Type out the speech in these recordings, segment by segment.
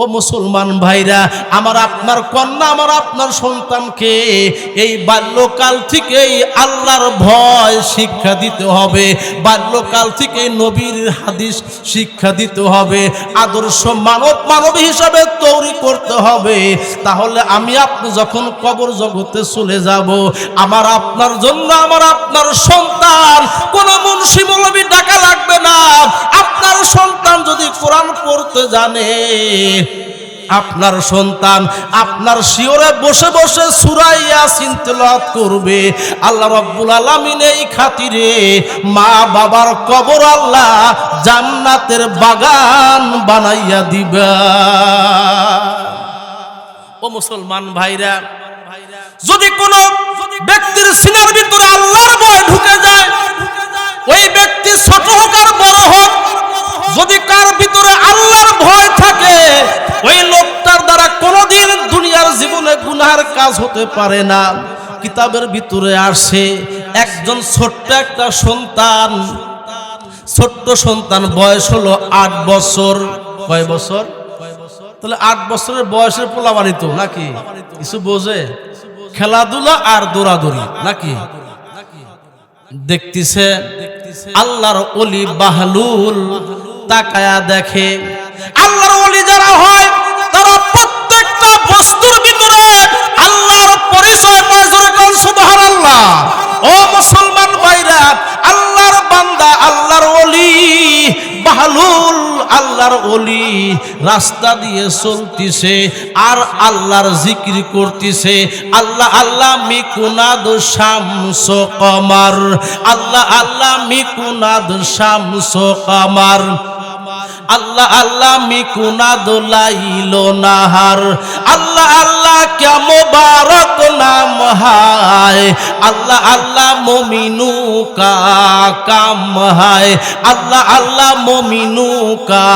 ও মুসলমান ভাইরা, আমার আপনার কন্যা, আমার আপনার সন্তানকে এই বাল্যকাল থেকেই আল্লাহর ভয় শিক্ষা দিতে হবে, বাল্যকাল থেকে নবীর হাদিস শিক্ষা দিতে হবে, আদর্শ মানব মানব হিসাবে তৈরি করতে হবে। তাহলে আমি আপনি যখন কবর জগতে চলে যাব, আমার আপনার জন্য, আমার আপনার সন্তান, কোন মুন্সি মৌলবী ডাকা লাগবে না। আপনার সন্তান যদি কোরআন পড়তে জানে আপনার সন্তান আপনার শিওরে বসে বসে সুরাইয়া চিন্তলাত করবে। আল্লাহ রব্বুল আলামিন এই খাতিরে মা বাবার কবর আল্লাহ জান্নাতের বাগান বানাইয়া দিবা। ও মুসলমান ভাইরা, যদি কোন ব্যক্তির সিনার ভিতরে আল্লাহর ভয় ঢুকে যায় ওই ব্যক্তি ছোট হোক আর বড় হোক যদি কার ভিতরে আল্লাহর ভয় থাকে ওই লোকটার দ্বারা কোনোদিন দুনিয়ার জীবনে হতে পারে না। কিতাবের ভিতরে আসে, একজন ছোট্ট একটা সন্তান। ছোট্ট সন্তান বয়স হলো আট বছর। কয় বছর? তাহলে আট বছরের বয়সের পোলাবানি নাকি? কিছু বোঝে? খেলাধুলা আর দৌড়াদৌড়ি, নাকি? দেখতেছে আল্লাহর অলি বাহলুল তাকায়া দেখে, আল্লাহর অলি যারা হয় বাহলুল আল্লাহর অলি রাস্তা দিয়ে চলতিছে, আর আল্লাহর জিকির করতিছে। আল্লাহ আল্লাহ মিকুনাদ শামস কমার। আল্লাহ আল্লাহ মিকুনাদ শামস কমার। আল্লাহ আল্লাহ, মিকুনা দোলাইল নাহার। আল্লাহ আল্লাহ কে মোবারক নাম হায়। আল্লাহ আল্লাহ, মমিনু কা কাম হায়। আল্লাহ আল্লাহ, মমিনু কা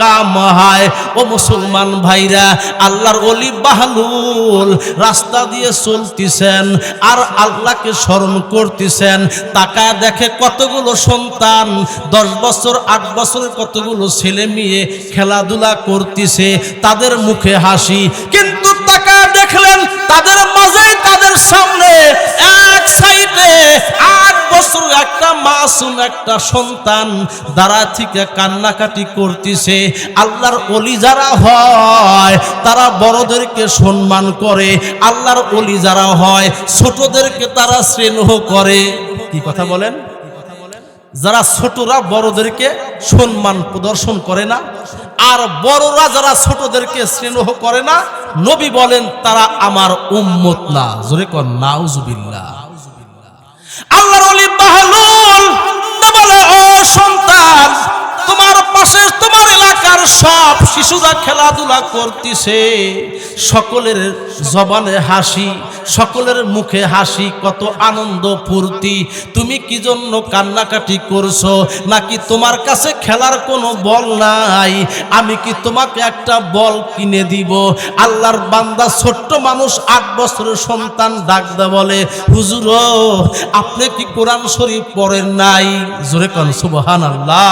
কাম হায়। ও মুসলমান ভাইরা, আল্লাহর অলি বাহলুল রাস্তা দিয়ে চলতেছেন আর আল্লাহকে স্মরণ করতেছেন। তাকায় দেখে কতগুলো সন্তান, দশ বছর, আট বছরের কতগুলো ছেলে মেয়ে খেলাধুলা করতেছে, তাদের মুখে হাসি, কিন্তু তাকায় দেখলেন তাদের মাঝে, তাদের সামনে এক সাইডে আট বছর একটা মাসুম একটা সন্তান দাঁড়া থেকে কান্নাকাটি করতেছে। আল্লাহর অলি যারা হয়, তারা বড়দেরকে সম্মান করে। আল্লাহর অলি যারা হয়, ছোটদেরকে তারা স্নেহ করে। কি কথা বলেন? যারা ছোটরা বড়দেরকে সম্মান প্রদর্শন করে না, আর বড়রা যারা ছোটদেরকে স্নেহ করে না, নবী বলেন, তারা আমার উম্মত না। জোরে কর নাউজুবিল্লাহ। আল্লাহর অলি বলে, ও সন্তান তোমার তোমার এলাকার সব শিশুরা খেলাধুলা করতেছে। সকলের জবানে হাসি, সকলের মুখে হাসি, কত আনন্দ, ফুর্তি। তুমি কি জন্য কান্নাকাটি করছ? নাকি তোমার কাছে খেলার কোনো বল নাই? আমি কি তোমাকে একটা বল কিনে দিব? আল্লাহর বান্দা ছোট্ট মানুষ, আট বছরের সন্তান ডাক দে বলে, হুজুর, আপনি কি কোরআন শরীফ পড়েন নাই? জোরে কন সুবহান আল্লাহ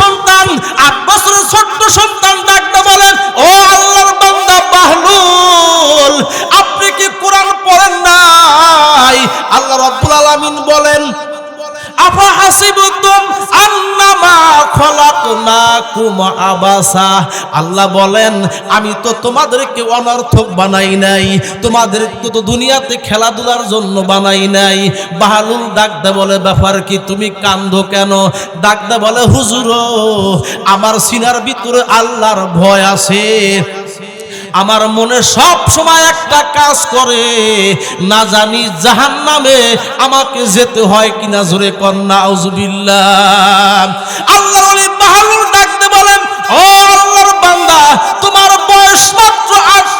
সন্তান, আট বছরের ছোট্ট সন্তান ডাকতে বলেন, ও আল্লাহর বান্দা বাহলুল, আপনি কি কোরআন পড়েন নাই? আল্লাহ রব্বুল আলামিন বলেন আফা হাসিবতুম আন্নামা খলাকনাকুম আবাসা। আল্লাহ বলেন, আমি তো তোমাদেরকে অনর্থক বানাই নাই, তোমাদেরকে তো দুনিয়াতে খেলাধুলার জন্য বানাই নাই। বাহালুল ডাকদা বলে, ব্যাপার কি, তুমি কান্দো কেন? ডাকদা বলে, হুজুর, আমার সিনার ভিতরে আল্লাহর ভয় আছে। আমার মনে সব সময় একটা কাজ করে, না জানি জাহান নামে আমাকে যেতে হয় কিনা জোরে কন্যা আউজুবিল্লাহ আল্লাহ বাহালুর ডাকতে বলেন, ও আল্লাহর বান্দা, তোমার বয়স মাত্র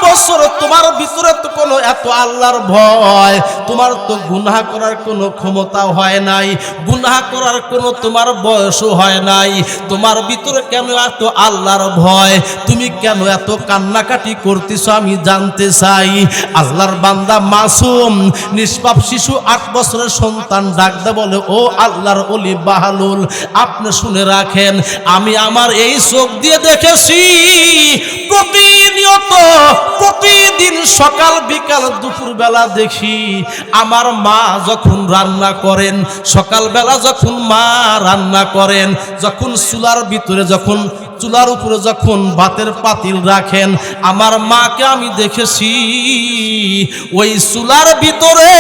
বছর তোমার ভিতরে তো কোনো এত আল্লাহর ভয়। তোমার তো গুনাহ করার কোনো ক্ষমতা হয় নাই, গুনাহ করার কোনো তোমার বয়সও হয় নাই। তোমার ভিতরে কেন এত আল্লাহর ভয়? তুমি কেন এত কান্নাকাটি করতেছো আমি জানতে চাই। আল্লাহর বান্দা মাসুম, নিষ্পাপ শিশু, আট বছরের সন্তান ডাকতে বলে, ও আল্লাহর অলি বাহালুল, আপনি শুনে রাখেন, আমি আমার এই চোখ দিয়ে দেখেছি, প্রতিনিয়ত প্রতিদিন সকাল, বিকাল, দুপুরবেলা দেখি আমার মা যখন রান্না করেন, সকালবেলা যখন মা রান্না করেন, যখন চুলার ভিতরে যখন চুলার উপরে যখন ভাতের পাতিল রাখেন, আমার মাকে আমি দেখেছি, ওই চুলার ভিতরে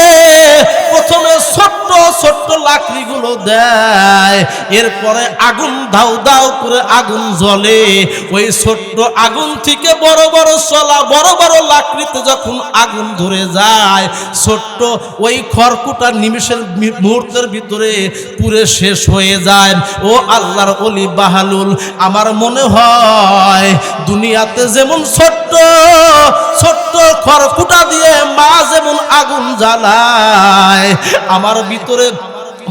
প্রথমে ছোট্ট ছোট্ট লাকড়িগুলো দেয়, এরপরে আগুন দাউ দাউ করে আগুন জ্বলে। ওই ছোট্ট আগুন থেকে বড় বড় চলা, বড় বড় লাকড়িতে যখন আগুন ধরে যায়, ছোট্ট ওই খড়কুটা নিমিষের মুহূর্তের ভিতরে পুরে শেষ হয়ে যায়। ও আল্লাহর অলি বাহালুল, আমার মনে হয় দুনিয়াতে যেমন ছোট্ট ছোট্ট খড়কুটা দিয়ে মা যেমন আগুন জ্বালায় আমার ভিতরে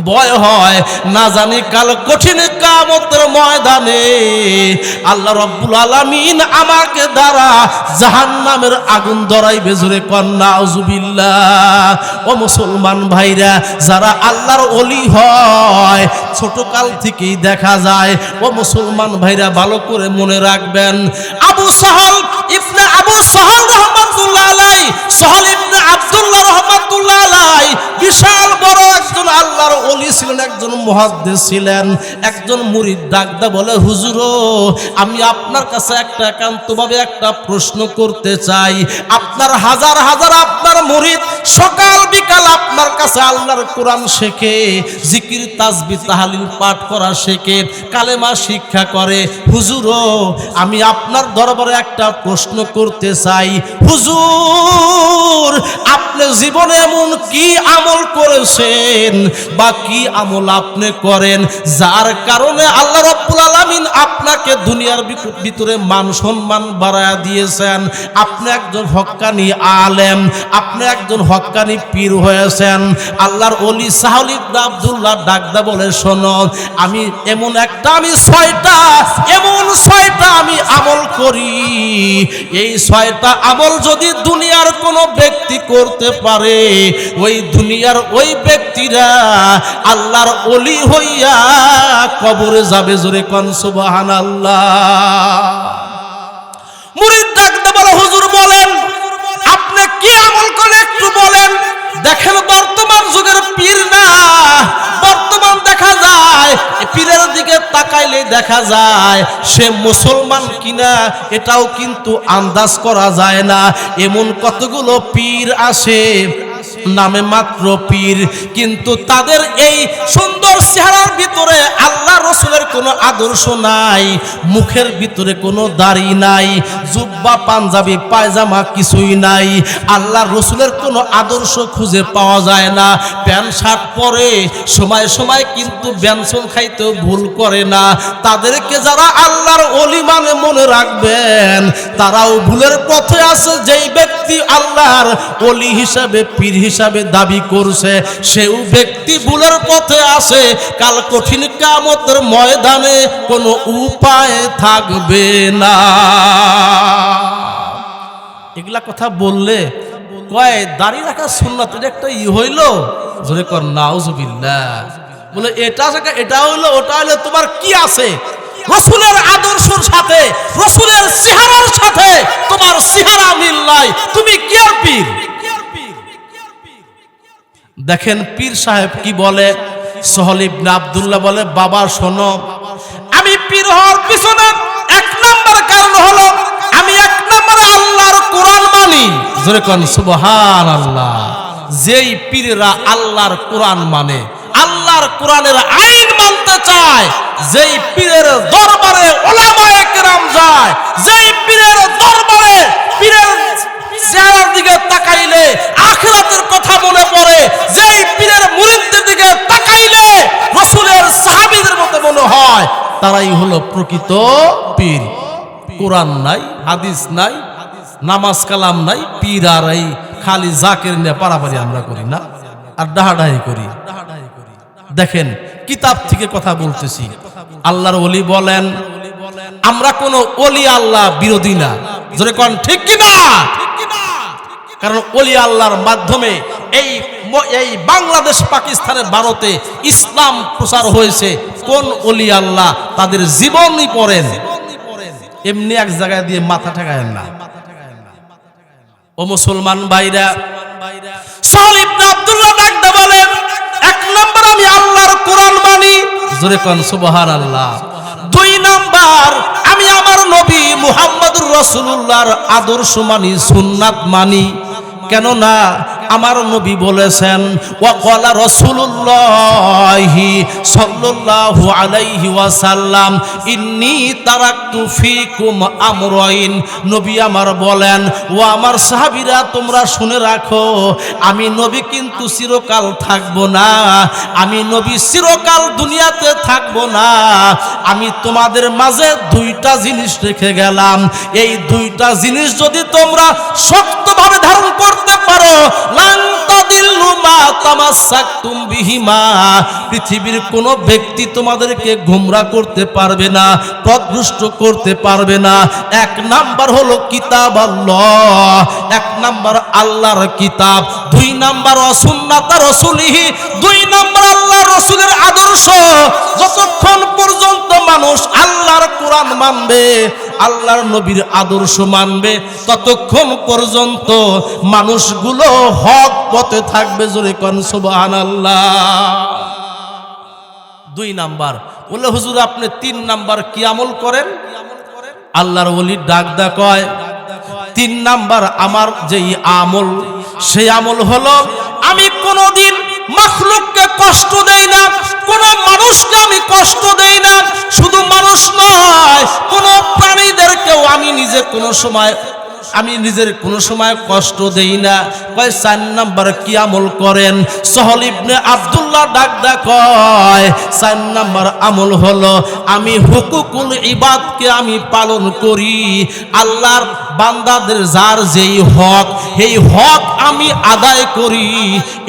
ভয় হয়। না জানি কাল কঠিন কামতের ময়দানে আল্লাহ রব্বুল আলামিন আমাকে দ্বারা জাহান্নামের আগুন ধরাইবে জোরে কন্যা আউজুবিল্লাহ ও মুসলমান ভাইরা, যারা আল্লাহর অলি হয়, ছোট কাল থেকেই দেখা যায়। ও মুসলমান ভাইরা, ভালো করে মনে রাখবেন, আবু সাহল ইবনে আবু সহল রহমাতুল্লাহ আলাই, সহল ইবনে আব্দুল্লাহ রহমাতুল্লাহ আলাই বিশাল বড় একজন আল্লাহর অলি ছিলেন, একজন মুহাদ্দিস ছিলেন, একজন মুরিদ ডাকদা বলে, হুজুর, আমি আপনার কাছে একটা একান্তভাবে একটা প্রশ্ন করতে চাই। আপনার হাজার হাজার আপনার মুরিদ সকাল বিকাল আপনার কাছে আল্লাহর কোরআন শেখে, জিকির তাসবি তাহালিল পাঠ করা শেখে, কালেমা শিক্ষা করে। হুজুর আমি আপনার দরবারে একটা প্রশ্ন করতে চাই। হুজুর, আপনি জীবনে এমন কি আমল করেছেন বা কি আমল আপনি করেন যার কারণে আল্লাহ রব্বুল আলামিন আপনাকে দুনিয়ার ভিতরে মান সম্মান বাড়ায়া দিয়েছেন? আপনি একজন হক্কানি আলেম, আপনি একজন হক্কানি পীর হয়েছেন। আল্লাহর অলি সাহল আব্দুল্লাহ ডাকদা বলে, শোনো, আমি এমন একটা, আমি ছয়টা, এমন ছয়টা আমি আমল করি। এই ছয়টা আমল যদি দুনিয়ার কোনো ব্যক্তি করতে পারে, ওই দুনিয়ার ওই ব্যক্তিরা আল্লাহর অলি হইয়া কবরে যাবে জোরে কন সুবাহান মুরিদ ডাকতে বলে, হুজুর বলেন, আপনি কি আমল করলে একটু বলেন, দেখেন বর্তমান যুগের পীর না বর্তমান দেখা যায়, পীরের দিকে তাকাইলে দেখা যায়, সে মুসলমান কিনা এটাও কিন্তু আন্দাজ করা যায় না। এমন কতগুলো পীর আসে, নামে মাত্র পীর, কিন্তু তাদের এই সুন্দর চেহারার ভিতরে আল্লাহ রসুলের কোনো আদর্শ নাই, মুখের ভিতরে কোনো দাড়ি নাই, জুব্বা, পাঞ্জাবি, পায়জামা কিছুই নাই। আল্লাহ রসুলের কোনো আদর্শ খুঁজে পাওয়া যায় না। প্যান্ট, শার্ট পরে সময় সময় কিন্তু ব্যঞ্জন খাইতেও ভুল করে না। তাদেরকে যারা আল্লাহর অলি মানে মনে রাখবেন, তারাও ভুলের পথে আছে। যেই ব্যক্তি আল্লাহর অলি হিসাবে, পীর হিসাবে দাবি করছে, সেও ব্যক্তি ভুলের পথে আছে। কাল কঠিন কামতের ময়দানে কোনো উপায় থাকবে না। এগুলা কথা বললে কয় দাঁড়িয়ে রাখা সুন্নাত এটা একটা ই হইল? জোরে কর, নাউজুবিল্লাহ। বলে, এটা এটা হইল, ওটা হইল, তোমার কি আছে? রসুলের আদর্শের সাথে, রসুলের চেহারার সাথে তোমার চেহারা মিল নাই। তুমি কি আর পীর? দেখেন পীর সাহেব কি বলে? সহল আব্দুল্লাহ বলে, বাবা, শোনো, আমি পীর হওয়ার পিছনে এক নম্বর কারণ হলো, আমি এক নম্বর আল্লাহর কোরআন মানি। জোরে সুবহান আল্লাহ যেই পীররা আল্লাহর কোরআন মানে আল্লাহর কোরআনের আইন মানতে চায়, যেই পীরের দরবারে ওলামায়ে কেরাম যায়, যেই পীরের দরবারে পীরের চেহারার দিকে তাকাইলে আখিরাতের কথা মনে পড়ে, যেই পীরের মুরিদদের দিকে তাকাইলে রসুলের সাহাবীদের মতো মনে হয়, তারাই হলো প্রকৃত পীর। কোরআন নাই, হাদিস নাই, নামাজ কালাম নাই, পীর আর এই খালি জাকের নিয়ে পারাপারি আমরা করি না, আর ডাহাডাহি করি। দেখেন, কিতাব থেকে কথা বলতেছি। আল্লাহর ওলি বলেন, আমরা কোনো ওলি আল্লাহ বিরোধী না। জোরে কন, ঠিক কিনা? কারণ ওলি আল্লাহর মাধ্যমে এই এই বাংলাদেশ পাকিস্তানের ভারতে ইসলাম প্রচার হয়েছে। কোন ওলি আল্লাহ তাদের জীবনই পড়েন। এমনি এক জায়গায় দিয়ে মাথা ঠেকায়েন না। ও মুসলমান ভাইরা এক নম্বর আমি আল্লাহর কোরআন মানি। জোরে দুই নাম্বার, আমি আমার নবী মুহাম্মদুর রাসূলুল্লাহর আদর্শ মানি, সুন্নাত মানি। কেননা আমার নবী বলেছেন, ওয়াকালা রাসূলুল্লাহি সাল্লাল্লাহু আলাইহি ওয়াসাল্লাম, ইন্নি তারাকতু ফিকুম আমরাইন। নবী আমার বলেন, ও আমার সাহাবীরা, তোমরা শুনে রাখো, আমি নবী কিন্তু চিরকাল থাকব না, আমি নবী চিরকাল দুনিয়াতে থাকব না, আমি তোমাদের মাঝে দুইটা জিনিস রেখে গেলাম, এই দুইটা জিনিস যদি তোমরা শক্তভাবে ধারণ করতে পারো পৃথিবীর কোনো ব্যক্তি তোমাদেরকে গোমরা করতে পারবে না পথভ্রষ্ট করতে পারবে না। এক নাম্বার হলো কিতাব আল্লাহ, এক নাম্বার আল্লাহর কিতাব, দুই নাম্বার অসুন্নাত রসুলিহি, দুই নাম্বার আল্লাহ রসুলের আদর্শ। যতক্ষণ পর্যন্ত মানুষ আল্লাহর কোরআন মানবে আল্লাহর নবীর আদর্শ মানবে। ততক্ষণ পর্যন্ত মানুষগুলো হক পথে থাকবে জোরে কন, সুবহানাল্লাহ। দুই নাম্বার, বলে হুজুর, আপনি তিন নাম্বার কি আমল করেন? আল্লাহর ওলির ডাক দা কয় তিন নাম্বার, আমার যেই আমল, সেই আমল হলো, আমি কোনোদিন মখলুককে কষ্ট দেই না, কোন মানুষকে আমি কষ্ট দেই না। শুধু মানুষ নয়, কোন প্রাণীদেরকেও আমি নিজে কোনো সময় আমি নিজের কোনো সময় কষ্ট দেই না। কয় চার নাম্বার কি আমল করেন? সহল ইবনে আব্দুল্লাহ ডাকদা কয়, চার নাম্বার আমল হলো, আমি হুকুকুল ইবাদকে আমি পালন করি। আল্লাহর বান্দাদের যার যেই হক এই হক আমি আদায় করি।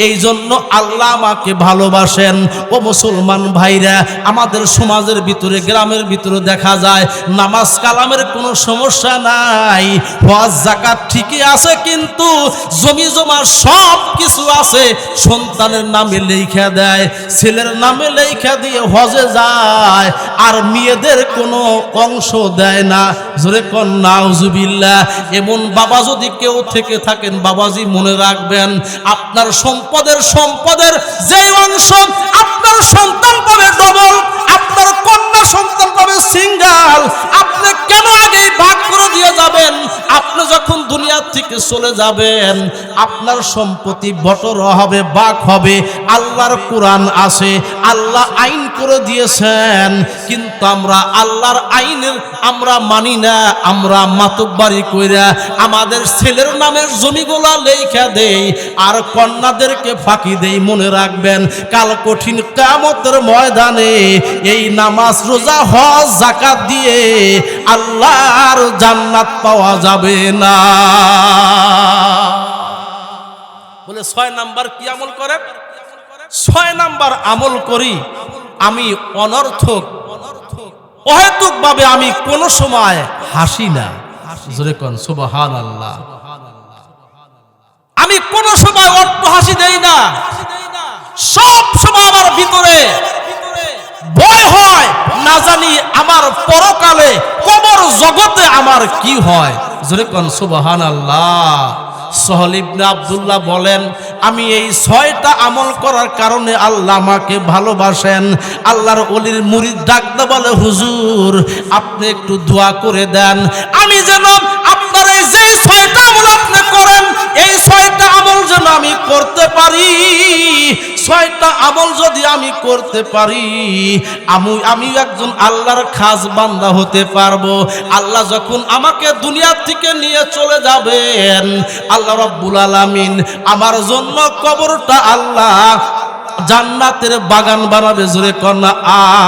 এই জন্য আল্লাহ আমাকে ভালোবাসেন। ও মুসলমান ভাইরা, আমাদের সমাজের ভিতরে, গ্রামের ভিতরে দেখা যায়, নামাজ কালামের কোনো সমস্যা নাই। হজ জাকাত ঠিকই আছে, কিন্তু জমি জমা সব কিছু আছে, সন্তানের নামে লেখা দেয়, ছেলের নামে লেখা দিয়ে হজে যায়, আর মেয়েদের কোনো অংশ দেয় না। জোরে কন, নাউজুবিল্লাহ। এমন বাবা যদি কেউ থেকে থাকেন, বাবাজি মনে রাখবেন, আপনার সম্পদের সম্পদের যে অংশ, আপনার সন্তান পাবে ডবল আপনার কন্যা সন্তান পাবে সিঙ্গাল। আপনি কেন আগে ভাগ করে দিয়ে যাবেন? আপনি যখন দুনিয়া থেকে চলে যাবেন, আপনার সম্পত্তি বটর হবে হবে, আল্লাহর কোরআন আছে, আল্লাহ আইন করে দিয়েছেন, কিন্তু আমরা আল্লাহর আইনের আমরা মানি না, আমরা কইরা আমাদের ছেলের নামের জমিগুলা লেখা দেই, আর কন্যাদেরকে ফাঁকি দেই, মনে রাখবেন, কাল কঠিন কামতের ময়দানে এই নামাজ রোজা হজ জাকাত দিয়ে আল্লাহর জান্নাত পাওয়া যাবে না। বলে, ছয় নাম্বার কি আমল করেন ছয় নাম্বার আমল করি, আমি অনর্থক অহেতুক ভাবে আমি কোন সময় হাসি না। আমি কোন সময় অট্ট হাসি দেই না। সব সময় আমার ভিতরে ভয় না জানি আমার পরকালে কবর জগতে আমার কি হয়? জোরে কন সুবহান আল্লাহ সহল আবদুল্লাহ বলেন, আমি এই ছয়টা আমল করার কারণে আল্লাহ আমাকে ভালোবাসেন। আল্লাহর অলির মুড়ির ডাকতে বলে, হুজুর, আপনি একটু দোয়া করে দেন। আমি যেন যে ছয়টা আমল আপনি করেন, এই ছয়টা আমল যেন আমি করতে পারি। ছয়টা আমল যদি আমি করতে পারি, আমি আমি একজন আল্লাহর খাস বান্দা হতে পারব। আল্লাহ যখন আমাকে দুনিয়া থেকে নিয়ে চলে যাবেন, আল্লাহ রব্বুল আলামিন আমার জন্য কবরটা আল্লাহ জান্নাতের বাগান বানাবে জোরে কন্যা,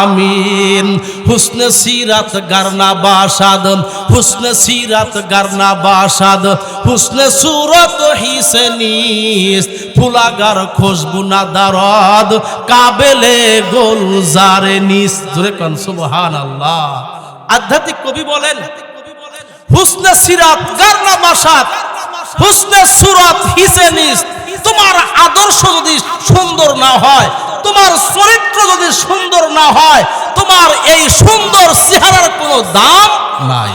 আমিন। হুসনে সিরাত গারনা বাসাদ, হুসনে সিরাত গারনা বাসাদ, হুসনে সুরত হিসেনিস ফুলাগার খুশবু না দারদ, কাবেলে গোলজারে নিস। জোরে কন, সুবহানাল্লাহ। আধ্যাত্মিক কবি বলেন, হুসনে সিরাত গারনা বাসাদ, হুসনে সুরত হিসেনিস তোমার আদর্শ যদি সুন্দর না হয়, তোমার চরিত্র যদি সুন্দর না হয়, তোমার এই সুন্দর চেহারার কোনো দাম নাই।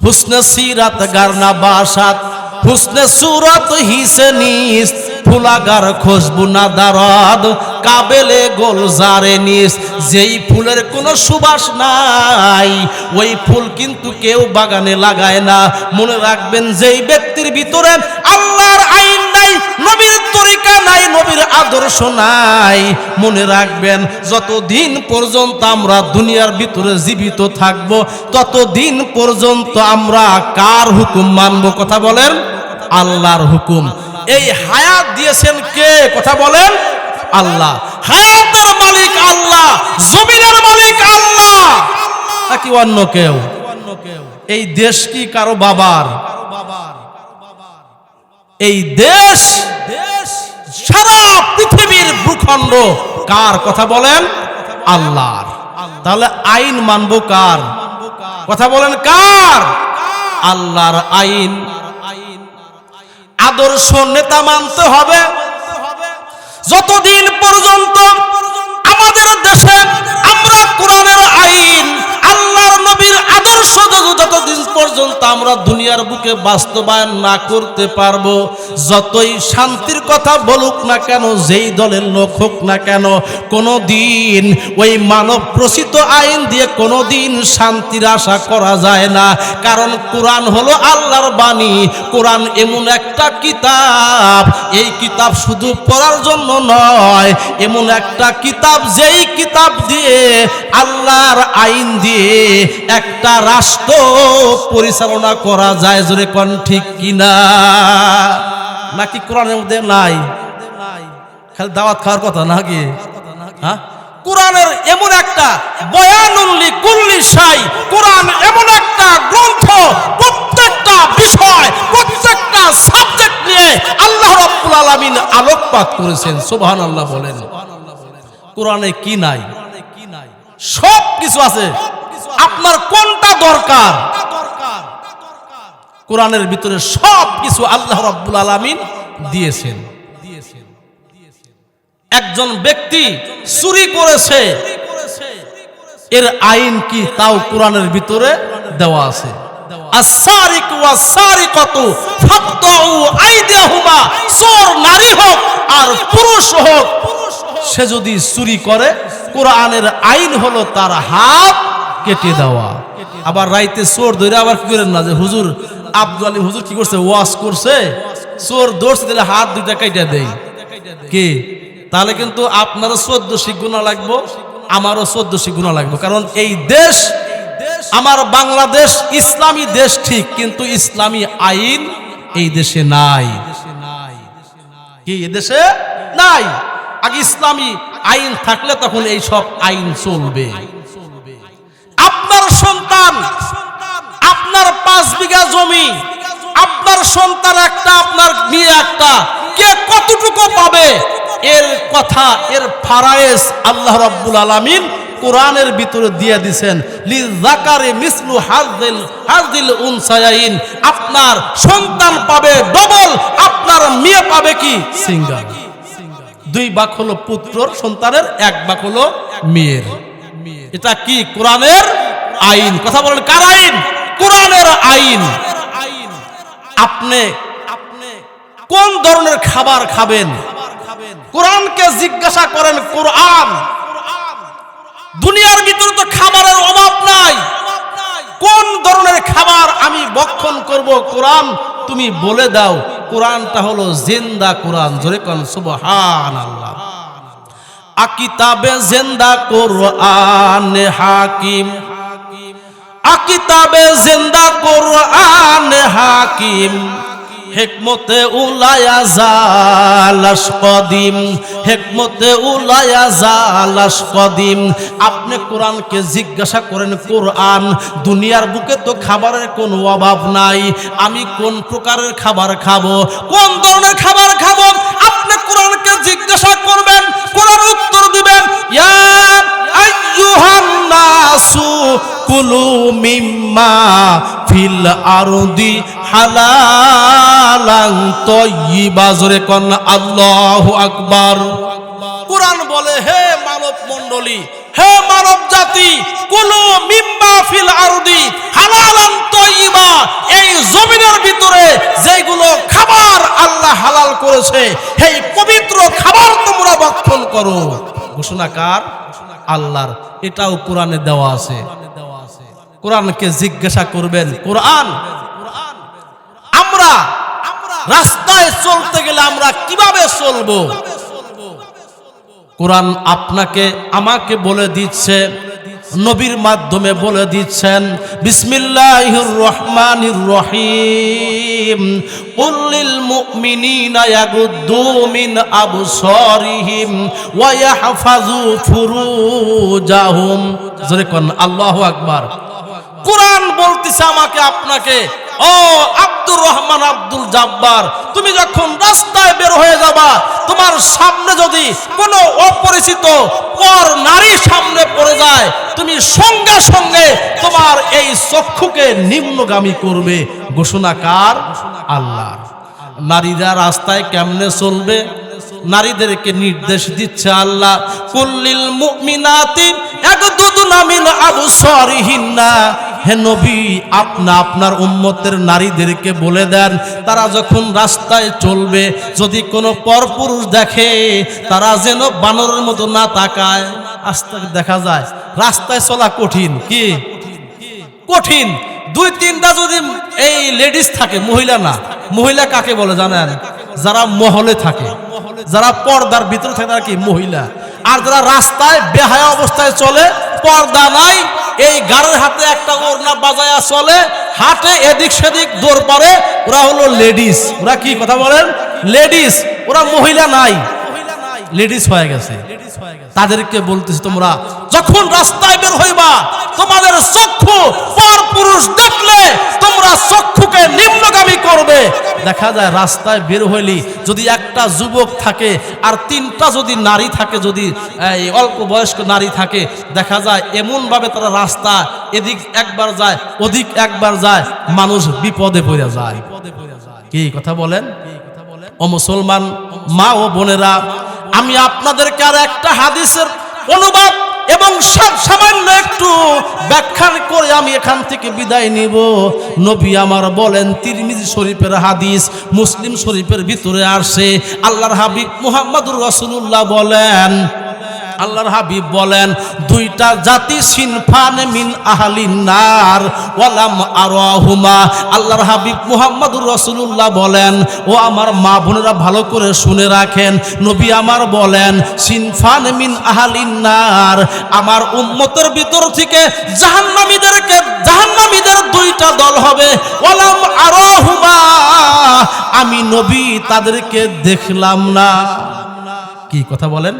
হুসনে সিরাত গারনা বাসাত, হুসনে সুরত হিসেনিস ফুলাগার খুশবু না দারদ, কাবেলে গোলজারে নিস। যেই ফুলের কোনো সুবাস নাই, ওই ফুল কিন্তু কেউ বাগানে লাগায় না। মনে রাখবেন, যেই ব্যক্তির ভিতরে আল্লাহর আইন নাই, নবীর তরিকা নাই, নবীর আদর্শ নাই, মনে রাখবেন, যতদিন পর্যন্ত আমরা দুনিয়ার ভিতরে জীবিত থাকব, ততদিন পর্যন্ত আমরা কার হুকুম মানব? কথা বলেন, আল্লাহর হুকুম। এই হায়াত দিয়েছেন কে? কথা বলেন। আল্লাহ। হায়াতের মালিক আল্লাহ, জমিনের মালিক আল্লাহ। নাকি অন্য কেউ? এই দেশ কি কারও বাবার? এই দেশ সারা পৃথিবীর ভূখণ্ড কার? কথা বলেন। আল্লাহর। তাহলে আইন মানবো কার? কথা বলেন কার? আল্লাহর আইন আদর্শ নেতা মানতে হবে। যতদিন পর্যন্ত আমাদের দেশে আমরা কোরআনের আইন আল্লাহর নবীর আদর্শ যতদিন পর্যন্ত আমরা দুনিয়ার বুকে বাস্তবায়ন না করতে পারব, যতই শান্তির কথা বলুক না কেন, যেই দলের লোক হোক না কেন কোনো দিন ওই মানব প্রসিত আইন দিয়ে কোনো দিন শান্তির আশা করা যায় না। কারণ কোরআন হলো আল্লাহর বাণী। কোরআন এমন একটা কিতাব, এই কিতাব শুধু পড়ার জন্য নয়, এমন একটা কিতাব, যেই কিতাব দিয়ে আল্লাহর আইন দিয়ে একটা রাষ্ট্র পরিচালনা করা যায়, জোরে কোন ঠিক কিনা? নাকি কোরআনের মধ্যে নাই? খালি দাওয়াত খাওয়ার কথা নাকি? হ্যাঁ? কোরআনের এমন একটা বয়ানুল্লি কুল্লি সাই, কোরআন এমন একটা গ্রন্থ, প্রত্যেকটা বিষয়, প্রত্যেকটা সাবজেক্ট নিয়ে আল্লাহ রাব্বুল আলামিন আলোকপাত করেছেন, সুবহানাল্লাহ বলেন। কোরআনে কি নাই? সব কিছু আছে। আপনার কোনটা দরকার? কোরআনের ভিতরে সব কিছু আল্লাহ রাব্বুল আলামিন দিয়েছেন। একজন ব্যক্তি চুরি করেছে। এর আইন কি তাও কোরআনের ভিতরে দেওয়া আছে। সে যদি চুরি করে, কোরআনের আইন হলো তার হাত কেটে দেওয়া। আবার রাইতে চোর ধরে আবার কি করেন না যে, হুজুর, আব্দুল আলী হুজুর কি করছে? ওয়াশ করছে? চোর দৌড়ছে দিলে হাত দুইটা কাইটা দেয় কি? তাহলে কিন্তু আপনারও চোদ্দ গুণা লাগবো, আমারও চোদ্দ গুণা লাগবো। কারণ এই দেশ, আমার বাংলাদেশ ইসলামী দেশ ঠিক, কিন্তু ইসলামী আইন এই দেশে নাই। কি দেশে নাই? আগে ইসলামী আইন থাকলে তখন এই সব আইন চলবে। সন্তান, আপনার পাঁচ বিঘা জমি, আপনার সন্তান একটা, আপনার মেয়ে একটা, কে কতটুকু পাবে? এর কথা, এর ফারায়েস আল্লাহ রাব্বুল আলামিন কোরআনের ভিতরে দিয়ে দিছেন, লিজাকারে মিসলু হাজদিল হাজদিল উনসায়াইন, আপনার সন্তান পাবে ডবল, আপনার মেয়ে পাবে কি? সিঙ্গেল। দুই বাক হলো পুত্রর সন্তানের, এক বাক হলো মেয়ের। এটা কি কোরআনের আইন। কথা বলেন, কার আইন? কোরআনের আইন। আপনি কোন ধরনের খাবার খাবেন? কোরআনকে জিজ্ঞাসা করেন, কোরআন। দুনিয়ার ভিতরে তো খাবারের অভাব নাই। কোন ধরনের খাবার আমি বক্ষণ করব? কোরআন তুমি বলে দাও। কোরআনটা হলো জিন্দা কোরআন। জোরে কোন সুবহান আল্লাহ আকিতাবে জিন্দা কোরআন হাকিম। আকিতাবে জিন্দা কোরআন হাকিম, হেকমতে উলায়া জালাস কদিম হেকমতে উলায়া জালাস কদিম আপনি কোরআনকে জিজ্ঞাসা করেন, কোরআন, দুনিয়ার বুকে তো খাবারের কোনো অভাব নাই, আমি কোন প্রকারের খাবার খাব? কোন ধরনের খাবার খাব? আপনি কোরআনকে জিজ্ঞাসা করবেন কোরআন উত্তর দিবেন, ইয়া নাসু কুলু মিম্মা ফিল আরদি হালালান তয়্যিবা জোরে কোন, আল্লাহু আকবার। কোরআন বলে, হে মানব মণ্ডলী, হে মানব জাতি, কুলু মিম্মা ফিল আরদি হালালান তয়্যিবা এই জমিনের ভিতরে যেগুলো খাবার আল্লাহ হালাল করেছে, সেই পবিত্র খাবার তোমরা ভক্ষণ করো। ঘোষণা কার? আল্লাহর। এটাও কোরআনে দেওয়া আছে। কোরআনকে জিজ্ঞাসা করবেন, কোরআন, আমরা রাস্তায় চলতে গেলে আমরা কীভাবে চলবো? কোরআন আপনাকে, আমাকে বলে দিচ্ছে নবীর মাধ্যমে বলে দিচ্ছেন, বিসমিল্লাহির রহমানির রহিম। উল্লিল মুমিনিনা ইয়াগুদ্দু মিন আবসারিহিম ওয়া ইয়াহফাজু ফুরুজাহুম। জোরে কোন, আল্লাহু আকবার। কোরআন বলতেছে আমাকে আপনাকে, ও আব্দুর রহমান, আব্দুল জাব্বার, তুমি যখন রাস্তায় বের হয়ে যাবা, তোমার সামনে যদি কোনো অপরিচিত পর নারী সামনে পড়ে যায়, তুমি সঙ্গে সঙ্গে তোমার এই চক্ষুকে নিম্নগামী করবে। ঘোষণা কার? আল্লাহ নারীরা রাস্তায় কেমনে চলবে? নারীদেরকে নির্দেশ দিচ্ছে আল্লাহ, কুল্লিল মুমিনাতি একদুদুনা মিন আবসারিহিন্না। হে নবী, আপনা আপনার উম্মতের নারীদেরকে বলে দেন, তারা যখন রাস্তায় চলবে, যদি কোনো পরপুরুষ দেখে, তারা যেন বানরের মতো না তাকায়। আস্তে দেখা যায়, রাস্তায় চলা কঠিন, কি? কঠিন। দুই, তিনটা যদি এই লেডিস থাকে, মহিলা না, মহিলা কাকে বলে জানেন? যারা মহলে থাকে, যারা পর্দার ভিতরে থাকে, তারা কি? মহিলা। আর যারা রাস্তায় বেহায়া অবস্থায় চলে, পর্দা নাই এই গাড়ির হাতে একটা ওড়না বাজায়া চলে, হাটে এদিক সেদিক দৌড় পারে। ওরা হলো লেডিস ওরা কি কথা বলেন? লেডিস ওরা মহিলা নাই। লেডিস হয়ে গেছে। তাদেরকে বলতেছি তোমরা, যখন রাস্তায় বের হইবা, তোমাদের চক্ষু পর পুরুষ দেখলে তোমরা চক্ষুকে নিম্নগামী করবে। দেখা যায় রাস্তায় বের হইলি যদি একটা যুবক থাকে আর তিনটা যদি নারী থাকে, যদি, এই, অল্প বয়স্ক নারী থাকে, দেখা যায় এমন ভাবে তারা রাস্তা এদিক একবার যায়, ওদিক একবার যায়, মানুষ বিপদে পড়ে যায়। কি কথা বলেন? ও মুসলমান মা ও বোনেরা আমি আপনাদেরকে আর একটা হাদিসের অনুবাদ এবং সব সামান্য একটু ব্যাখ্যান করে আমি এখান থেকে বিদায় নিব। নবী আমার বলেন, তিরমিজি শরীফের হাদিস মুসলিম শরীফের ভিতরে আসে। আল্লাহর হাবিব মুহাম্মদুর রসুল্লাহ বলেন আল্লাহর হাবিব বলেন, দুইটা জাতি সিনফান মিন আহলিন নার, ওয়ালাম আরহুমা আল্লাহর হাবিব মুহাম্মদুর রাসূলুল্লাহ বলেন, ও আমার মা বোনেরা ভালো করে শুনে রাখেন। নবী আমার বলেন, সিনফান মিন আহলিন নার, আমার উম্মতের ভিতর থেকে জাহান্নামীদেরকে জাহান্নামীদের দুইটা দল হবে, ওয়ালাম আরহুমা আমি নবী তাদেরকে দেখলাম না। কি কথা বলেন?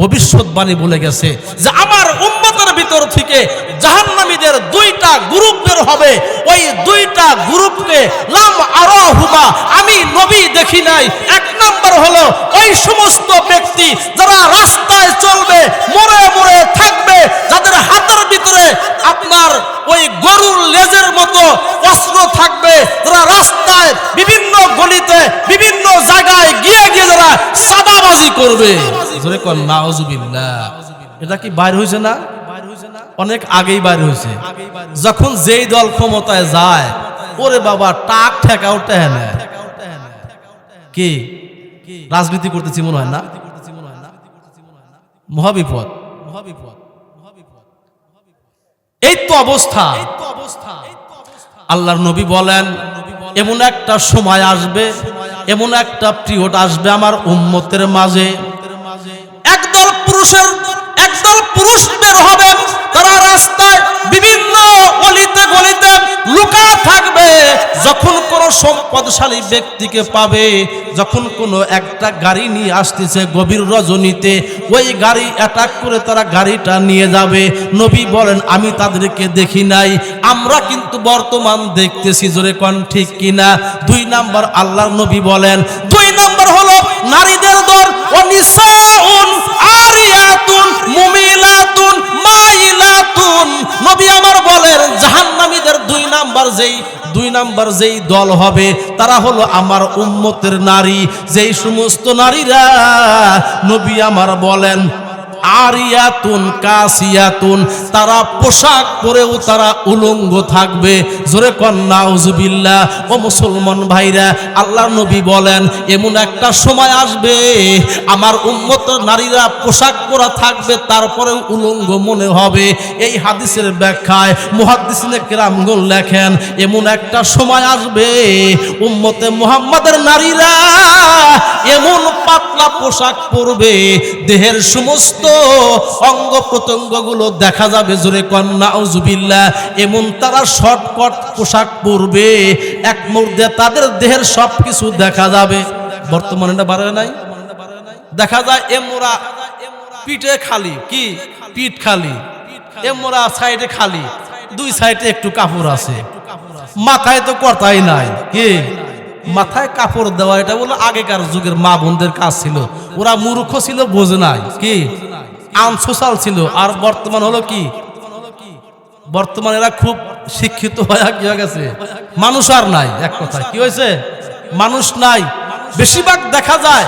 ভবিষ্যৎবাণী বলে গেছে যে আমার উম্মতের ভিতর থেকে জাহান্নামীদের দুইটা গ্রুপ বের হবে। ওই দুইটা গ্রুপকে লাম আরহুমা, আমি নবী দেখি নাই। এক নাম্বার হলো ওই সমস্ত ব্যক্তি যারা রাস্তায় চলবে, মরে মরে থাকবে, যাদের হাতের ভিতরে আপনার ওই গরুর লেজের মতো অস্ত্র থাকবে, যারা রাস্তায় বিভিন্ন গলিতে, বিভিন্ন জায়গায় গিয়ে গিয়ে যারা সাদাবাজি করবে। জোরে কর নাউজুবিল্লাহ এটা কি বাইর হয়েছে না? অনেক আগেই বাইর হয়েছে। যখন যেই দল ক্ষমতায় যায়, ওরে বাবা, টাক ঠেকা উঠে না। কি? রাজনীতি করতেছি মনে হয় না? মহাবিপদ মহাবিপদ। এই তো অবস্থা। আল্লাহর নবী বলেন, এমন একটা সময় আসবে, এমন একটা পিরিয়ড আসবে আমার উম্মতের মাঝে। পুরুষের একদল পুরুষ বের হবে তারা রাস্তায় বিভিন্ন গলিতে লুকা থাকবে। যখন কোন সম্পদশালী ব্যক্তিকে পাবে, যখন একটা গাড়ি নিয়ে আসতেছে গভীর রজনীতে, ওই গাড়ি অ্যাটাক করে তারা গাড়িটা নিয়ে যাবে। নবী বলেন, আমি তাদেরকে দেখি নাই। আমরা কিন্তু বর্তমান দেখতেছি। জোরে কন ঠিক কিনা? দুই নাম্বার আল্লাহর নবী বলেন, দুই নাম্বার হলো নারীদের দর। ও নিসাউন আরিয়াতুন, মুমিলাতুন, মাইলাতুন। নবী আমার বলেন, জাহান্নামীদের দুই নাম্বার যেই, দুই নাম্বার যেই দল হবে, তারা হলো আমার উম্মতের নারী। যেই সমস্ত নারীরা নবী আমার বলেন আরিয়াতুন, কাসিয়াতুন, তারা পোশাক পরেও তারা উলঙ্গ থাকবে। জোরে কন্যা ও মুসলমান ভাইরা আল্লাহ নবী বলেন, এমন একটা সময় আসবে, আমার উন্মত নারীরা পোশাক পরা থাকবে তারপরে উলঙ্গ মনে হবে। এই হাদিসের ব্যাখ্যায় মুহাদ্দিসিনে কেরামগুন লেখেন, এমন একটা সময় আসবে, উম্মতে মুহাম্মাদের নারীরা এমন পাতলা পোশাক পরবে, দেহের সমস্ত অঙ্গ প্রত্যঙ্গগুলো দেখা যাবে, জোরে কন্যা উজুবিল্লা এমন তারা শর্টকট পোশাক পরবে, এক মুহূর্তে তাদের দেহের সব কিছু দেখা যাবে। বর্তমানে এটা বাড়ে নাই? দেখা যায় এমরা পিঠে খালি, কি? পিঠ খালি। এমরা সাইডে খালি, দুই সাইডে একটু কাপড় আছে। মাথায় তো কথাই নাই, কি? মাথায় কাপড় দেওয়া, এটা বলো আগেকার যুগের মা বোনদের কাজ ছিল। ওরা মূর্খ ছিল, বোঝে নাই। কি? আনসোশাল ছিল। আর বর্তমান হলো কি? বর্তমান এরা খুব শিক্ষিত হয়ে কি হয়ে গেছে? মানুষ আর নাই, এক কথা কি হয়েছে? মানুষ নাই। বেশিরভাগ দেখা যায়,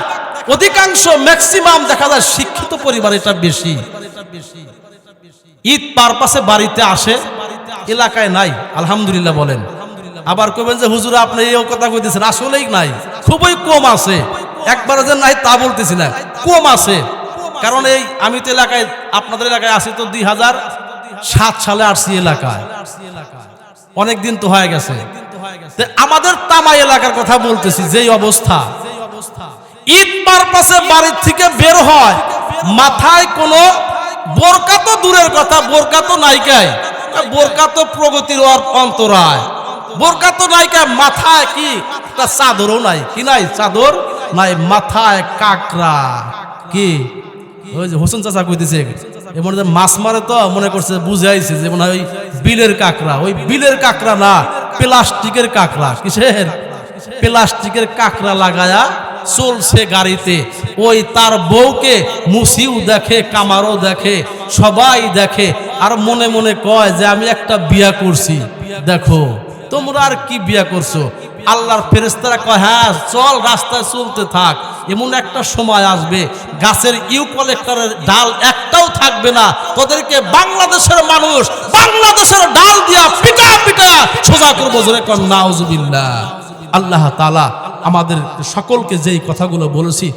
অধিকাংশ ম্যাক্সিমাম দেখা যায় শিক্ষিত পরিবার এটা বেশি। ঈদ পারপাসে বাড়িতে আসে, এলাকায় নাই, আলহামদুলিল্লাহ বলেন। আবার কবেন যে, হুজুর, আপনি এই কথা কইতেছেন। আসলেই নাই। খুবই কম আছে। একবার যে নাই তা বলতেছি না। কম আছে। কারণ এই, আমি তো এলাকায়, আপনাদের এলাকায় আছি তো দুই হাজার সাত সালে আসছি এলাকায়। অনেক দিন তো হয়ে গেছে। আমাদের তামাই এলাকার কথা বলতেছি, যেই অবস্থা। ঈদ পারপাসে বাড়ির থেকে বের হয়, মাথায় কোনো বোরকা তো দূরের কথা, বোরকা তো নাইকায়। বোরকা তো প্রগতির অন্তরায়। বোরকা তো নাইকায় মাথায় কি? একটা চাদরও নাই। কি নাই? চাদর নাই, মাথায় কাকরা কি? ওই যে হোসেন চাচা কইতেছে এমন যে মাছ মারে তো মনে করছে, বুঝাইছে যে মনে ওই বিলের কাকড়া। ওই বিলের কাকড়া না, প্লাস্টিকের কাকড়া। কিসের? প্লাস্টিকের কাকড়া লাগায়া চলছে গাড়িতে। ওই তার বউকে মুসিও দেখে, কামারও দেখে, সবাই দেখে, আর মনে মনে কয় যে আমি একটা বিয়া করছি। দেখো তোমরা আর কি বিয়া করছ? আল্লাহর ফেরেস্তারা কয় হ্যাঁ চল রাস্তায় চলতে থাক। এমন একটা সময় আসবে, গাছের ইউকলেক্টরের ডাল একটাও থাকবে না। তোদেরকে বাংলাদেশের মানুষ বাংলাদেশের ডাল দিয়া পিটা পিটা সোজা করব। জোরে কর নাউজুবিল্লাহ। আল্লাহ তাআলা আমাদের সকলকে যেই কথাগুলো বলেছি,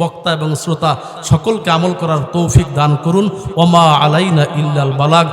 বক্তা এবং শ্রোতা সকলকে আমল করার তৌফিক দান করুন। ওমা আলাইনা ইল্লাল বালাগ।